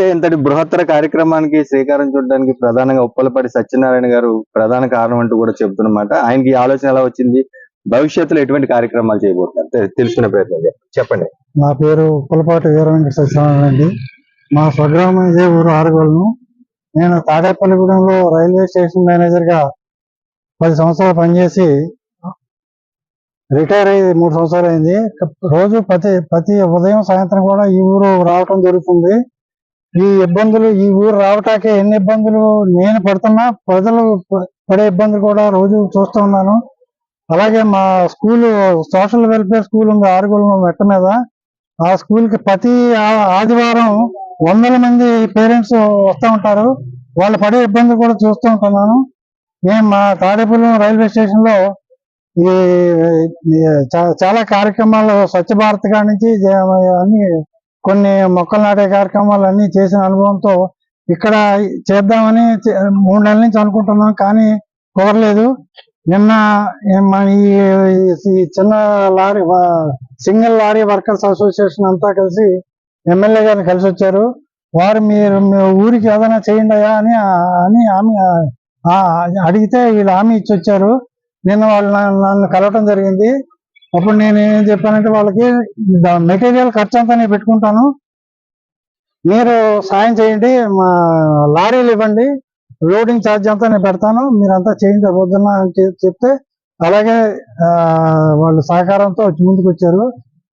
అయితే ఇంతటి బృహత్తర కార్యక్రమానికి శ్రీకారం చూడడానికి ప్రధానంగా ఉప్పలపాటి సత్యనారాయణ గారు ప్రధాన కారణం అంటూ కూడా చెబుతున్నమాట. ఆయనకి ఆలోచన ఎలా వచ్చింది? భవిష్యత్తులో ఎటువంటి కార్యక్రమాలు చేయబోతున్నారు? తెలుసుకునే ప్రయత్నం చెప్పండి. నా పేరు ఉప్పలపాటి వీరవెంకట సత్యనారాయణ అండి. మా స్వగ్రామం ఇదే ఊరు ఆరుగోలను నేను తాడేపల్లిగూడెంలో రైల్వే స్టేషన్ మేనేజర్గా పది సంవత్సరాలు పనిచేసి రిటైర్ అయ్యి మూడు సంవత్సరాలు అయింది. రోజు ప్రతి ప్రతి ఉదయం సాయంత్రం కూడా ఈ ఊరు రావటం జరుగుతుంది. ఈ ఇబ్బందులు ఈ ఊరు రావటానికి ఎన్ని ఇబ్బందులు? నేను పడుతున్నా ప్రజలు పడే ఇబ్బందులు కూడా రోజు చూస్తూ ఉన్నాను. అలాగే మా స్కూల్ సోషల్ వెల్ఫేర్ స్కూల్ ఉంది ఆరుగులం మెట్ట మీద. ఆ స్కూల్కి ప్రతి ఆ- ఆదివారం వందల మంది పేరెంట్స్ వస్తూ ఉంటారు. వాళ్ళు పడే ఇబ్బంది కూడా చూస్తూ ఉంటున్నాను. నేను మా తాడేపల్లి రైల్వే స్టేషన్లో ఈ చాలా కార్యక్రమాలు స్వచ్ఛ భారత్ కాడి నుంచి అన్ని కొన్ని మొక్కలు నాటే కార్యక్రమాలు అన్ని చేసిన అనుభవంతో ఇక్కడ చేద్దామని మూడు నెలల నుంచి అనుకుంటున్నాం కానీ కుదరలేదు. నిన్న మన ఈ చిన్న lorry single lorry workers association అంతా కలిసి ఎమ్మెల్యే గారిని కలిసి వచ్చారు. వారు మీరు మీ ఊరికి ఏదైనా చేయండి అయ్యా అని అని హామీ అడిగితే వీళ్ళు హామీ ఇచ్చి వచ్చారు. నిన్న వాళ్ళు నన్ను కలవటం జరిగింది. అప్పుడు నేను ఏం చెప్పానంటే వాళ్ళకి మెటీరియల్ ఖర్చు అంతా నేను పెట్టుకుంటాను. మీరు సాయం చేయండి మా లారీలు ఇవ్వండి లోడింగ్ ఛార్జ్ అంతా నేను పెడతాను మీరంతా చేయండి పొద్దున్న అని చెప్తే అలాగే వాళ్ళు సహకారంతో వచ్చి ముందుకు వచ్చారు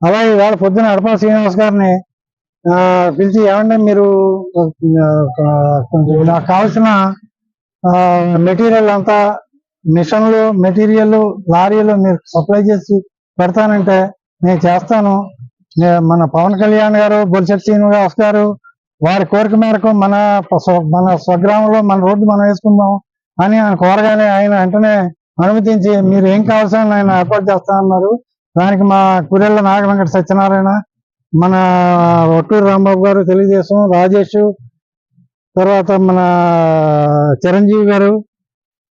అలాగే ఇవాళ పొద్దున అడపా శ్రీనివాస్ గారిని పిలిచి ఏమంటే మీరు నాకు కావాల్సిన మెటీరియల్ అంతా మిషన్లు మెటీరియల్ లారీలు మీరు సప్లై చేసి పెడతానంటే నేను చేస్తాను. మన పవన్ కళ్యాణ్ గారు బొలిశెట్టి శ్రీనివాస్ గారు వారి కోరిక మేరకు మన స్వ- మన స్వగ్రామంలో మన రోడ్డు మనం వేసుకుందాం అని ఆయన కోరగానే ఆయన వెంటనే అనుమతించి మీరు ఏం కావాల్సిన ఆయన ఏర్పాటు చేస్తానన్నారు దానికి మా కురెళ్ళ నాగ వెంకట సత్యనారాయణ మన ఒట్టూరు రాంబాబు గారు తెలుగుదేశం రాజేష్ తర్వాత మన చిరంజీవి గారు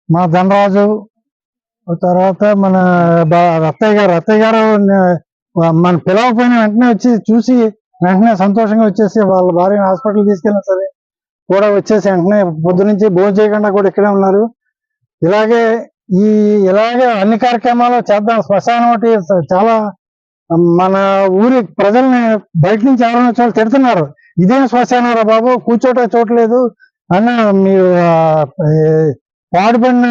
మా ధనరాజు తర్వాత మన బా- రత్తయ్య గారు రత్తయ్య గారు మన పిలవకపోయిన వెంటనే వచ్చి చూసి వెంటనే సంతోషంగా వచ్చేసి వాళ్ళ భార్యను హాస్పిటల్ తీసుకెళ్ళినా సరే కూడా వచ్చేసి వెంటనే పొద్దు నుంచి భోజనం చేయకుండా కూడా ఇక్కడే ఉన్నారు. ఇలాగే ఈ ఇలాగే అన్ని కార్యక్రమాలు చేద్దాం. శ్మశానం ఒకటి చాలా మన ఊరి ప్రజల్ని బయట నుంచి ఎవరైనా వచ్చి తిడుతున్నారు. ఇదేం శ్మశానారా బాబు? కూర్చోట చూడలేదు అన్న మీరు పాడుపడిన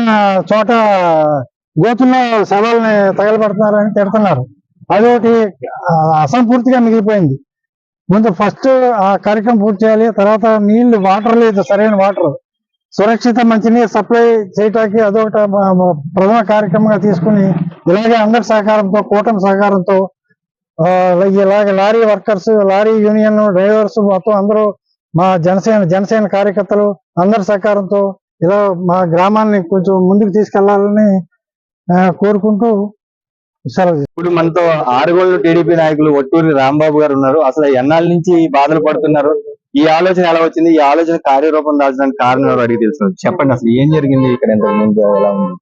చోట గోతుల్లో శవాలని తగలబడుతున్నారని తిడుతున్నారు. అదొకటి అసంపూర్తిగా మిగిలిపోయింది. ముందు ఫస్ట్ ఆ కార్యక్రమం పూర్తి చేయాలి తర్వాత నీళ్ళు వాటర్ లేదు సరైన వాటర్. సురక్షిత మంచినీరు సప్లై చేయటానికి అదొకటి ప్రథమ కార్యక్రమంగా తీసుకుని ఇలాగే అందరి సహకారంతో కూటమి సహకారంతో ఇలాగే lorry workers lorry union drivers మొత్తం అందరూ మా జనసేన జనసేన కార్యకర్తలు అందరి సహకారంతో ఇలా మా గ్రామాన్ని కొంచెం ముందుకు తీసుకెళ్ళాలని కోరుకుంటూ ఇప్పుడు మనతో ఆరుగోళ్ళు టీడీపీ నాయకులు ఒట్టూరి రాంబాబు గారు ఉన్నారు. అసలు ఎన్నాళ్ళ నుంచి బాధలు పడుతున్నారు? ఈ ఆలోచన ఎలా వచ్చింది? ఈ ఆలోచన కార్యరూపం దాల్చడానికి కారణం ఎవరు అడిగి తెలుసు? చెప్పండి అసలు ఏం జరిగింది ఇక్కడ ఇంతకు ముందు ఎలా ఉంది?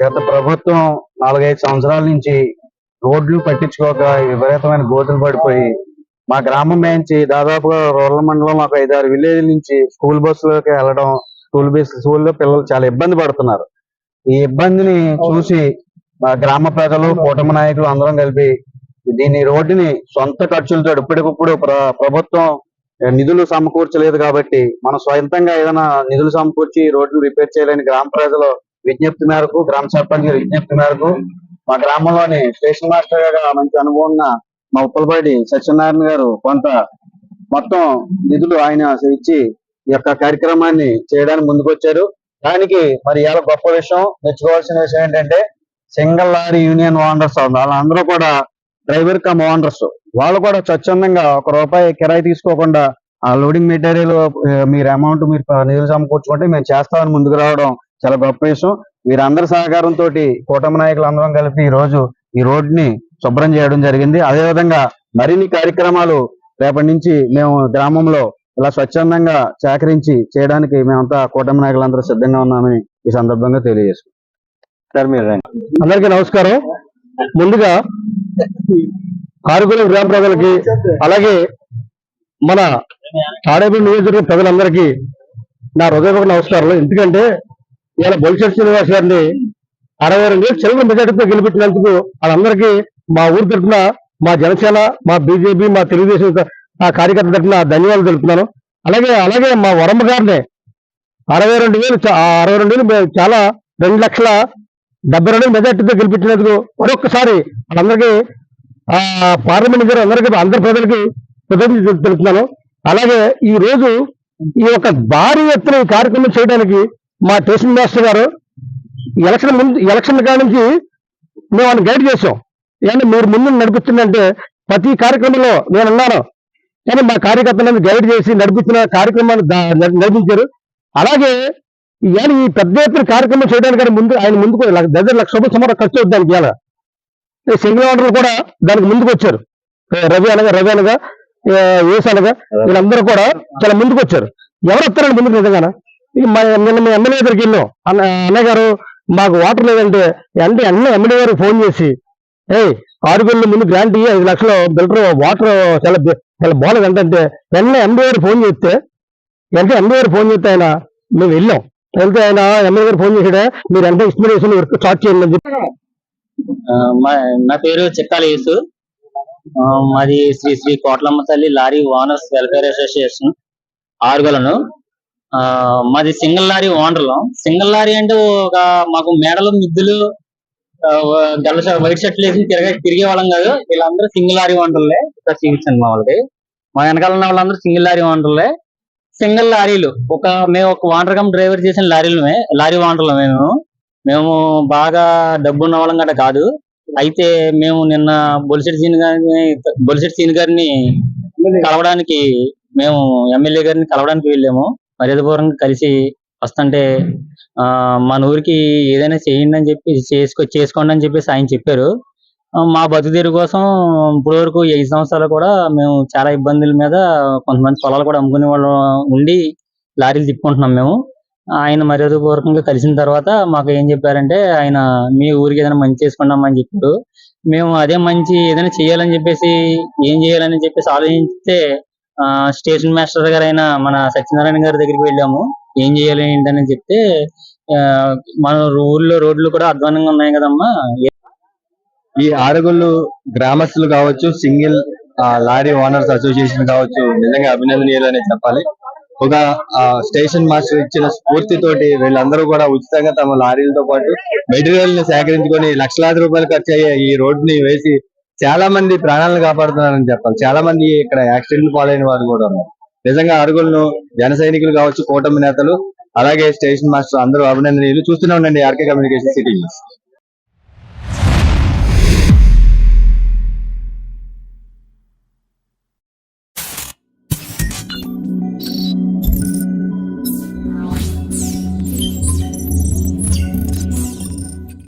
గత ప్రభుత్వం నాలుగైదు సంవత్సరాల నుంచి రోడ్లు పట్టించుకోక విపరీతమైన గోతులు పడిపోయి మా గ్రామం నుంచి దాదాపుగా రూరల్ మండలం ఒక ఐదారు విలేజ్ నుంచి స్కూల్ బస్సులోకి వెళ్ళడం స్కూల్ బస్ స్కూల్లో పిల్లలు చాలా ఇబ్బంది పడుతున్నారు. ఈ ఇబ్బందిని చూసి మా గ్రామ ప్రజలు కూటమి నాయకులు అందరం కలిపి దీని రోడ్డుని సొంత ఖర్చులతో ఇప్పటికప్పుడు ప్ర- ప్రభుత్వం నిధులు సమకూర్చలేదు కాబట్టి మనం స్వయంతంగా ఏదైనా నిధులు సమకూర్చి రోడ్డును రిపేర్ చేయాలని గ్రామ ప్రజలు విజ్ఞప్తి మేరకు గ్రామ సర్పంచ్ గారి విజ్ఞప్తి మేరకు మా గ్రామంలోని స్టేషన్ మాస్టర్గా మంచి అనుభవం ఉన్న మా ఉప్పలపాటి సత్యనారాయణ గారు కొంత మొత్తం నిధులు ఆయన ఇచ్చి ఈ యొక్క కార్యక్రమాన్ని చేయడానికి ముందుకొచ్చారు. దానికి మరి ఇవాళ గొప్ప విషయం మెచ్చుకోవాల్సిన విషయం ఏంటంటే సింగిల్ లారీ యూనియన్ ఓనర్స్ వాళ్ళందరూ కూడా డ్రైవర్ కమ్ ఓనర్స్. వాళ్ళు కూడా స్వచ్ఛందంగా ఒక రూపాయి కిరాయి తీసుకోకుండా ఆ లోడింగ్ మెటీరియల్ మీరు అమౌంట్ మీరు నిధులు సమకూర్చుకుంటే మేము చేస్తామని ముందుకు రావడం చాలా గొప్ప విషయం. వీరందరి సహకారంతో కూటమి నాయకులు అందరం కలిపి ఈ రోజు ఈ రోడ్ని శుభ్రం చేయడం జరిగింది. అదే విధంగా మరిన్ని కార్యక్రమాలు రేపటి నుంచి మేము గ్రామంలో ఇలా స్వచ్ఛందంగా సేకరించి చేయడానికి మేమంతా కూటమి నాయకులందరూ సిద్ధంగా ఉన్నామని ఈ సందర్భంగా రండి. అందరికీ నమస్కారం. ముందుగా కారుగూల గ్రామ ప్రజలకి అలాగే మన తాడేపల్లి నియోజకవర్గం ప్రజలందరికీ నా హృదయపూర్వక నమస్కారాలు. ఎందుకంటే ఇవాళ బొలిశెట్టి శ్రీనివాస్ గారిని అరవై రెండు వేలు చిల్లర మెజార్టీతో గెలిపించినందుకు వాళ్ళందరికీ మా ఊరి తరఫున మా జనసేన మా బీజేపీ మా తెలుగుదేశం ఆ కార్యకర్త తరఫున ధన్యవాదాలు తెలుపుతున్నాను. అలాగే అలాగే మా వరమ్మ గారిని అరవై రెండు వేలు అరవై రెండు వేలు చాలా రెండు లక్షల డెబ్బై రెండు మెజార్టీతో గెలిపించినందుకు మరొకసారి వాళ్ళందరికీ ఆ పార్లమెంట్ గారు అందరికీ అందరి ప్రజలకి కృతజ్ఞతలు తెలుపుతున్నాను. అలాగే ఈ రోజు ఈ యొక్క భారీ ఎత్తున ఈ కార్యక్రమం చేయడానికి మా స్టేషన్ మాస్టర్ గారు ఎలక్షన్ ముందు ఎలక్షన్ కాడ నుంచి మేము ఆయన గైడ్ చేసాం ఏమంటే మీరు ముందు నడిపిస్తుందంటే ప్రతి కార్యక్రమంలో నేను ఉన్నాను కానీ మా కార్యకర్తలను గైడ్ చేసి నడిపించిన కార్యక్రమాలు నడిపించారు. అలాగే ఇవాళ ఈ పెద్ద ఎత్తున కార్యక్రమం చేయడానికి ముందు ఆయన ముందుకు దగ్గర లక్ష రూపాయలు సుమారు ఖర్చు అవుతుంది దానికి ఇలా సింగిల్ ఓనర్లు కూడా దానికి ముందుకు వచ్చారు. రవి అనగా రవి అనగా ఏ ఏస్ అనగా వీళ్ళందరూ కూడా చాలా ముందుకు వచ్చారు. ఎవరు వస్తారండి ముందుకు నిజంగా మా నిన్న మీ ఎమ్మెల్యే దగ్గరికి వెళ్ళాం అన్న అన్నయ్య గారు మాకు వాటర్ లేదంటే అంటే అన్న ఎమ్మెల్యే గారు ఫోన్ చేసి ఏయ్ ఆరు వేల ముందు గ్రాంట్ ఇయ్యి ఐదు లక్షలు బిల్డర్ వాటర్ చాలా చాలా బాగాలేదు అంటే వెంటనే ఎంబీ గారు ఫోన్ చేస్తే వెంటనే ఎంబీ గారు ఫోన్ చేస్తే ఆయన మేము వెళ్ళాం. వెళ్తే ఆయన ఎంబీ గారు ఫోన్ చేసాడే మీరు ఎంత ఎస్టిమేషన్ వర్క్ స్టార్ట్ చేయండి అని చెప్పి. నా పేరు చిక్కాల యూసు. మాది శ్రీ శ్రీ కోట్లమ్మ తల్లి లారీ ఓనర్స్ వెల్ఫేర్ అసోసియేషన్ ఆరుగలను. మాది సింగిల్ లారీ ఓనర్లు. సింగిల్ లారీ అంటే ఒక మాకు మేడలు మిద్దులు గల్ల వైట్ షర్ట్లు వేసి తిరగే తిరిగే వాళ్ళం కాదు. వీళ్ళందరూ సింగిల్ లారీ వంటలే చూపించండి మా వాళ్ళకి మా వెనకాల ఉన్న వాళ్ళందరూ సింగిల్ లారీ వంటలే సింగిల్ లారీలు. ఒక మేము ఒక వాండర్ కమ్ డ్రైవర్ చేసిన లారీలమే లారీ ఓనర్లు మేము. మేము బాగా డబ్బు ఉన్న వాళ్ళం గట కాదు. అయితే మేము నిన్న బొలిసెట్ సీన్ గారిని బొలిసెట్ సీన్ గారిని కలవడానికి మేము ఎమ్మెల్యే గారిని కలవడానికి వెళ్ళాము. మర్యాదపూర్వకంగా కలిసి వస్తుంటే మన ఊరికి ఏదైనా చేయండి అని చెప్పి చేసుకో చేసుకోండి అని చెప్పేసి ఆయన చెప్పారు. మా బతుకుదీరు కోసం ఇప్పటి వరకు ఐదు సంవత్సరాలు కూడా మేము చాలా ఇబ్బందుల మీద కొంతమంది పొలాలు కూడా అమ్ముకునే వాళ్ళు ఉండి లారీలు తిప్పుకుంటున్నాం మేము. ఆయన మర్యాదపూర్వకంగా కలిసిన తర్వాత మాకు ఏం చెప్పారంటే ఆయన మీ ఊరికి ఏదైనా మంచి చేసుకున్నామని చెప్పారు. మేము అదే మంచి ఏదైనా చేయాలని చెప్పేసి ఏం చేయాలని చెప్పేసి ఆలోచిస్తే స్టేషన్ మాస్టర్ గారు అయిన మన సత్యనారాయణ గారి దగ్గరికి వెళ్ళాము. ఏం చేయాలి ఏంటని చెప్తే ఆ, మన ఊర్లో రోడ్లు కూడా అధ్వానంగా ఉన్నాయి కదమ్మా. ఈ ఆరుగుళ్ళు గ్రామస్తులు కావచ్చు సింగిల్ లారీ ఓనర్స్ అసోసియేషన్ కావచ్చు నిజంగా అభినందనీయులనే చెప్పాలి. ఒక ఆ, స్టేషన్ మాస్టర్ ఇచ్చిన స్ఫూర్తితోటి వీళ్ళందరూ కూడా ఉచితంగా తమ లారీలతో పాటు మెటీరియల్ని సేకరించుకొని లక్షలాది రూపాయలు ఖర్చు అయ్యే ఈ రోడ్ని వేసి చాలా మంది ప్రాణాలను కాపాడుతున్నారని చెప్పాలి. చాలా మంది ఇక్కడ యాక్సిడెంట్ పాలైన వారు కూడా ఉన్నారు. నిజంగా అరుగులను జన సైనికులు కావచ్చు కూటమి నేతలు అలాగే స్టేషన్ మాస్టర్ అందరూ అభినందనీయులు. చూస్తూనే ఉండండి ఆర్కే కమ్యూనికేషన్ సిటీ